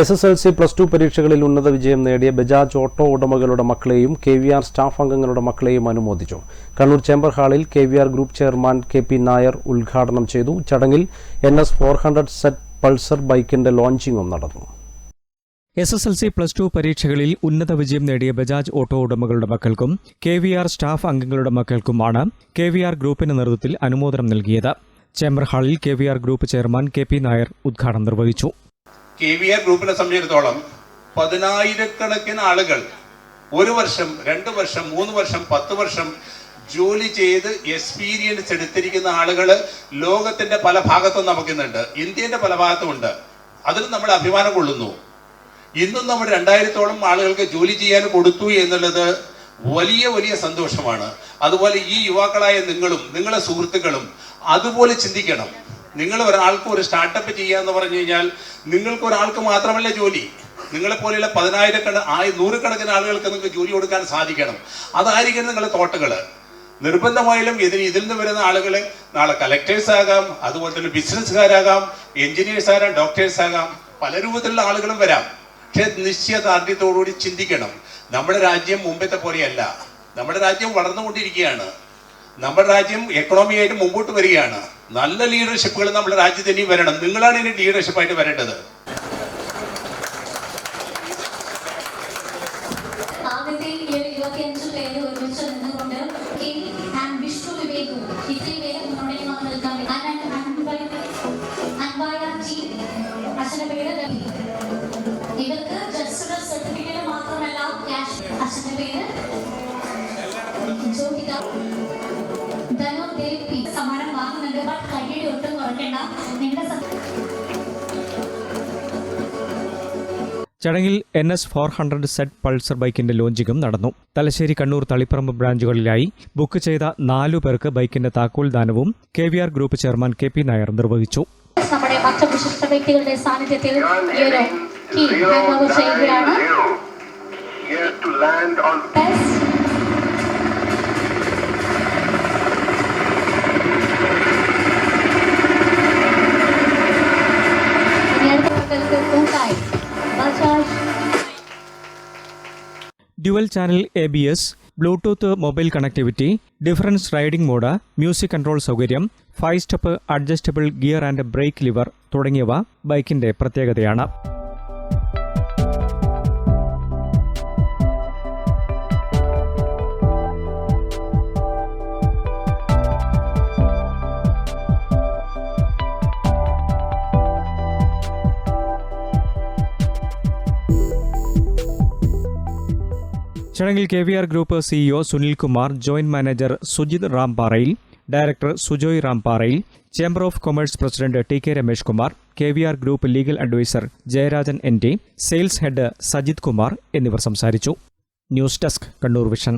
S S L C plus two പരീക്ഷകളിൽ ഉന്നത വിജയം നേടിയ ബജാജ് ഓട്ടോ ഉടമകളുടെ മക്കളെയും കെ വി ആർ സ്റ്റാഫ് അംഗങ്ങളുടെ മക്കളെയും അനുമോദിച്ചു. കണ്ണൂർ ചേംബർ ഹാളിൽ K V R group chairman K P Nair ഉദ്ഘാടനം ചെയ്തു. ചടങ്ങിൽ N S four hundred Z Pulsar ബൈക്കിന്റെ ലോഞ്ചിങ്ങും നടന്നു. S S L C plus two പരീക്ഷകളിൽ ഉന്നത വിജയം നേടിയ ബജാജ് ഓട്ടോ ഉടമകളുടെ മക്കൾക്കും കെ വി ആർ സ്റ്റാഫ് അംഗങ്ങളുടെ മക്കൾക്കുമാണ് കെ വി ആർ ഗ്രൂപ്പിന്റെ നേതൃത്വത്തിൽ അനുമോദനം നൽകിയത്. ചേംബർ ഹാളിൽ K V R group chairman K P Nair ഉദ്ഘാടനം നിർവഹിച്ചു. കെ വി ആർ ഗ്രൂപ്പിനെ സംബന്ധിച്ചിടത്തോളം പതിനായിരക്കണക്കിന് ആളുകൾ ഒരു വർഷം രണ്ട് വർഷം മൂന്ന് വർഷം പത്ത് വർഷം ജോലി ചെയ്ത് എക്സ്പീരിയൻസ് എടുത്തിരിക്കുന്ന ആളുകൾ ലോകത്തിന്റെ പല ഭാഗത്തും നമുക്കിന്നുണ്ട്. ഇന്ത്യന്റെ പല ഭാഗത്തുമുണ്ട് അതിൽ നമ്മൾ അഭിമാനം കൊള്ളുന്നു. ഇന്നും നമ്മൾ രണ്ടായിരത്തോളം ആളുകൾക്ക് ജോലി ചെയ്യാൻ കൊടുത്തു എന്നുള്ളത് വലിയ വലിയ സന്തോഷമാണ്. അതുപോലെ ഈ യുവാക്കളായ നിങ്ങളും നിങ്ങളെ സുഹൃത്തുക്കളും അതുപോലെ ചിന്തിക്കണം. നിങ്ങൾ ഒരാൾക്ക് ഒരു സ്റ്റാർട്ടപ്പ് ചെയ്യാന്ന് പറഞ്ഞു കഴിഞ്ഞാൽ നിങ്ങൾക്ക് ഒരാൾക്ക് മാത്രമല്ല ജോലി. നിങ്ങളെ പോലെയുള്ള പതിനായിരക്കണ ആയി നൂറുകണക്കിന് ആളുകൾക്ക് നിങ്ങൾക്ക് ജോലി കൊടുക്കാൻ സാധിക്കണം. അതായിരിക്കും നിങ്ങളുടെ തോട്ടുകൾ നിർബന്ധമായാലും ഇതിന് ഇതിൽ നിന്ന് വരുന്ന ആളുകൾ നാളെ കലക്ടേഴ്സ് ആകാം അതുപോലെ തന്നെ ബിസിനസ്സുകാരാകാം എഞ്ചിനീയേഴ്സ് ആകാം ഡോക്ടേഴ്സ് ആകാം പല രൂപത്തിലുള്ള ആളുകളും വരാം. പക്ഷേ നിശ്ചയദാർഢ്യത്തോടുകൂടി ചിന്തിക്കണം. നമ്മുടെ രാജ്യം മുമ്പത്തെ പോലെയല്ല. നമ്മുടെ രാജ്യം വളർന്നുകൊണ്ടിരിക്കുകയാണ്. നമ്മുടെ രാജ്യം എക്കണോമി ആയിട്ട് മുമ്പോട്ട് വരികയാണ്. നല്ല ലീഡർഷിപ്പുകൾ നമ്മുടെ രാജ്യത്ത് ഇനി വരണം. നിങ്ങളാണ് ഇനി ലീഡർഷിപ്പായിട്ട് വരേണ്ടത്. ഇവർക്ക് ജസ്റ്റ് ഒരു സർട്ടിഫിക്കറ്റ് മാത്രമല്ല പേര്. ധനുദേവ് പി സമ്മാനം വാങ്ങുന്നുണ്ട്. ബട്ട് കയ്യടി ഒട്ടും കുറയ്ക്കേണ്ട നിങ്ങളുടെ ചടങ്ങിൽ N S four hundred Z Pulsar ബൈക്കിന്റെ ലോഞ്ചിങ്ങും നടന്നു. തലശ്ശേരി കണ്ണൂർ തളിപ്പറമ്പ് ബ്രാഞ്ചുകളിലായി ബുക്ക് ചെയ്ത നാലു പേർക്ക് ബൈക്കിന്റെ താക്കോൽ ദാനവും K V R group chairman K P Nair നിർവഹിച്ചു. നമ്മുടെ മറ്റു വിശിഷ്ട വ്യക്തികളുടെ സാന്നിധ്യത്തിൽ ഈ ഒരു കീ ഹാൻഡ് ഓവർ ചെയ്യുകയാണ്. Dual channel A B S bluetooth mobile connectivity difference riding mode music control സൗകര്യം five step adjustable gear and brake lever തുടങ്ങിയവ ബൈക്കിന്റെ പ്രത്യേകതയാണ്. ചടങ്ങിൽ K V R group CEO Sunilkumar joint manager Sujith Rampparayil director Sujoy Rampparayil chamber of commerce president T K Ramesh Kumar K V R group legal advisor Jayarajan N T sales head Sajith Kumar എന്നിവർ സംസാരിച്ചു. News desk Kannur vision.